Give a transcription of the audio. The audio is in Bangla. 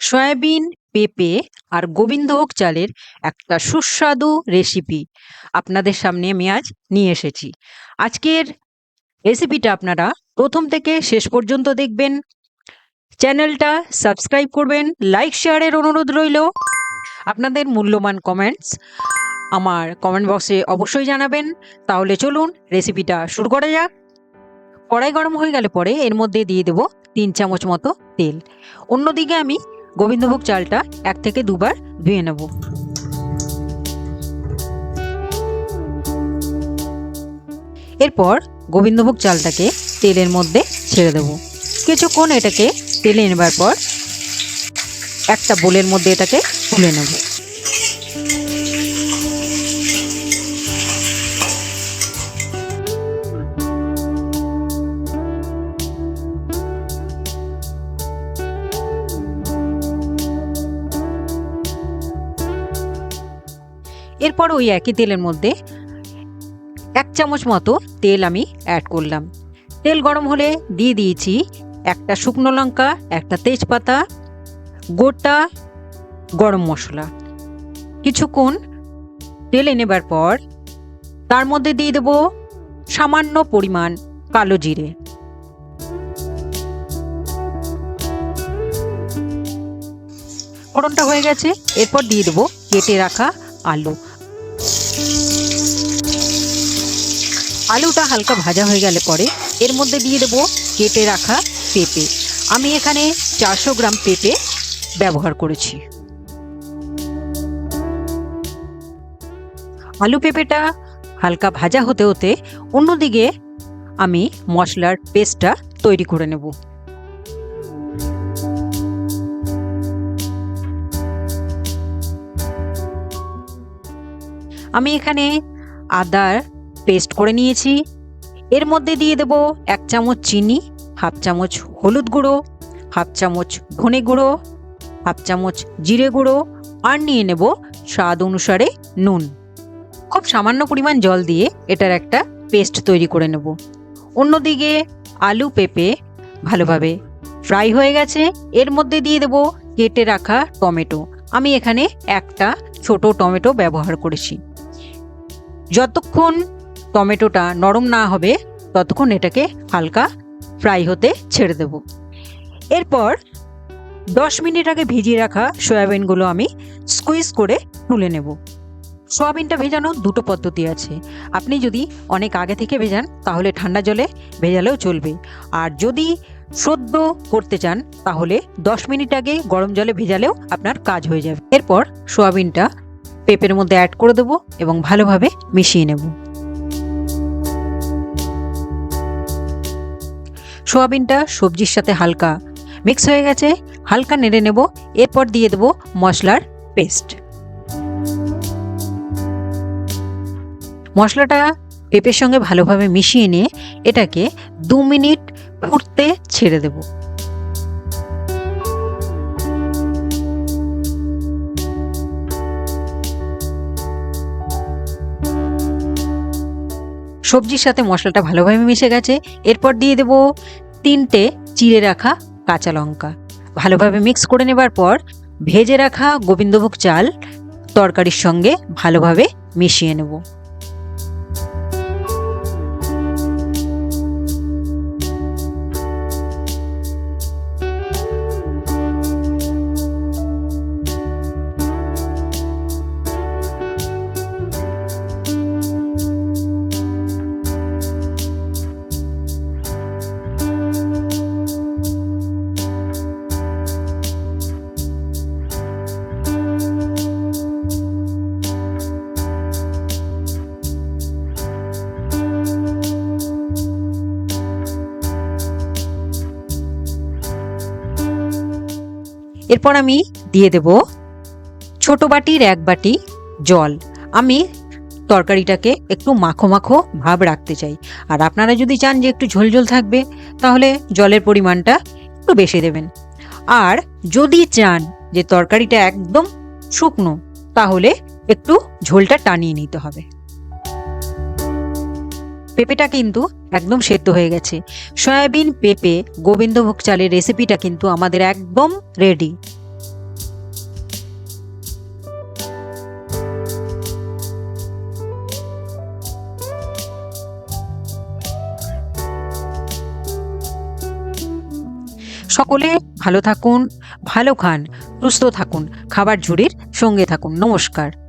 সয়াবিন, পেঁপে আর গোবিন্দভোগ চালের একটা সুস্বাদু রেসিপি আপনাদের সামনে আমি আজ নিয়ে এসেছি। আজকের রেসিপিটা আপনারা প্রথম থেকে শেষ পর্যন্ত দেখবেন। চ্যানেলটা সাবস্ক্রাইব করবেন লাইক শেয়ারের অনুরোধ রইল। আপনাদের মূল্যবান কমেন্টস আমার কমেন্ট বক্সে অবশ্যই জানাবেন। তাহলে চলুন রেসিপিটা শুরু করা যাক। কড়াই গরম হয়ে গেলে পরে এর মধ্যে দিয়ে দেব তিন চামচ মতো তেল। অন্যদিকে আমি গোবিন্দভোগ চালটা এক থেকে দুবার ধুয়ে নেব। এরপর গোবিন্দভোগ চালটাকে তেলের মধ্যে ছেড়ে দেব। কিছুক্ষণ এটাকে তেলে নেবার পর একটা বোলের মধ্যে এটাকে তুলে নেব। এরপর ওই একই তেলের মধ্যে এক চামচ মতো তেল আমি অ্যাড করলাম। তেল গরম হলে দিয়ে দিয়েছি একটা শুকনো লঙ্কা, একটা তেজপাতা, গোটা গরম মশলা। কিছুক্ষণ তেলে নেবার পর তার মধ্যে দিয়ে দেব সামান্য পরিমাণ কালো জিরে। ফোড়নটা হয়ে গেছে, এরপর দিয়ে দেবো কেটে রাখা আলু। আলুটা হালকা ভাজা হয়ে গেলে পরে এর মধ্যে দিয়ে দেবো কেটে রাখা পেঁপে। আমি এখানে চারশো গ্রাম পেঁপে ব্যবহার করেছি। আলু পেঁপেটা হালকা ভাজা হতে হতে অন্যদিকে আমি মশলার পেস্টটা তৈরি করে নেব। আমি এখানে আদার পেস্ট করে নিয়েছি। এর মধ্যে দিয়ে দেব এক চামচ চিনি, হাফ চামচ হলুদ গুঁড়ো, হাফ চামচ ধনে গুঁড়ো, হাফ চামচ জিরে গুঁড়ো আর নিয়ে নেব স্বাদ অনুসারে নুন। খুব সামান্য পরিমাণ জল দিয়ে এটার একটা পেস্ট তৈরি করে নেব। অন্যদিকে আলু পেঁপে ভালোভাবে ফ্রাই হয়ে গেছে। এর মধ্যে দিয়ে দেব কেটে রাখা টমেটো। আমি এখানে একটা ছোট টমেটো ব্যবহার করেছি। যতক্ষণ টমেটোটা নরম না হবে, ততক্ষণ এটাকে হালকা ফ্রাই হতে ছেড়ে দেব। এরপর দশ মিনিট আগে ভিজিয়ে রাখা সয়াবিনগুলো আমি স্কুইজ করে তুলে নেব। সয়াবিনটা ভেজানোর দুটো পদ্ধতি আছে। আপনি যদি অনেক আগে থেকে ভেজান, তাহলে ঠান্ডা জলে ভেজালেও চলবে। আর যদি সদ্য করতে চান, তাহলে দশ মিনিট আগে গরম জলে ভেজালেও আপনার কাজ হয়ে যাবে। এরপর সয়াবিনটা পেঁপের মধ্যে অ্যাড করে দেবো এবং ভালোভাবে মিশিয়ে নেব। সোয়াবিনটা সবজির সাথে হালকা। মিক্স হয়ে গেছে, হালকা নেড়ে নেব, এরপর দিয়ে দেব মশলার পেস্ট। মশলাটা পেঁপের সঙ্গে ভালোভাবে মিশিয়ে নিয়ে এটাকে দু মিনিট ফুটতে ছেড়ে দেবো। সবজির সাথে মশলাটা ভালোভাবে মিশে গেছে, এরপর দিয়ে দেব তিনটে চিড়ে রাখা কাঁচা লঙ্কা। ভালোভাবে মিক্স করে নেবার পর ভেজে রাখা গোবিন্দভোগ চাল তরকারির সঙ্গে ভালোভাবে মিশিয়ে নেব। এরপর আমি দিয়ে দেব ছোট বাটির এক বাটি জল। আমি তরকারিটাকে একটু মাখো মাখো ভাব রাখতে চাই। আর আপনারা যদি চান যে একটু ঝোলঝোল থাকবে, তাহলে জলের পরিমাণটা একটু বেশি দেবেন। আর যদি চান যে তরকারিটা একদম শুকনো, তাহলে একটু ঝোলটা টানিয়ে নিতে হবে। পেঁপেটা কিন্তু একদম সেদ্ধ হয়ে গেছে। সয়াবিন, পেঁপে, গোবিন্দভোগ চালের রেসিপিটা কিন্তু আমাদের একদম রেডি সকলে ভালো থাকুন, ভালো খান, সুস্থ থাকুন, খাবার জুড়ির সঙ্গে থাকুন। নমস্কার।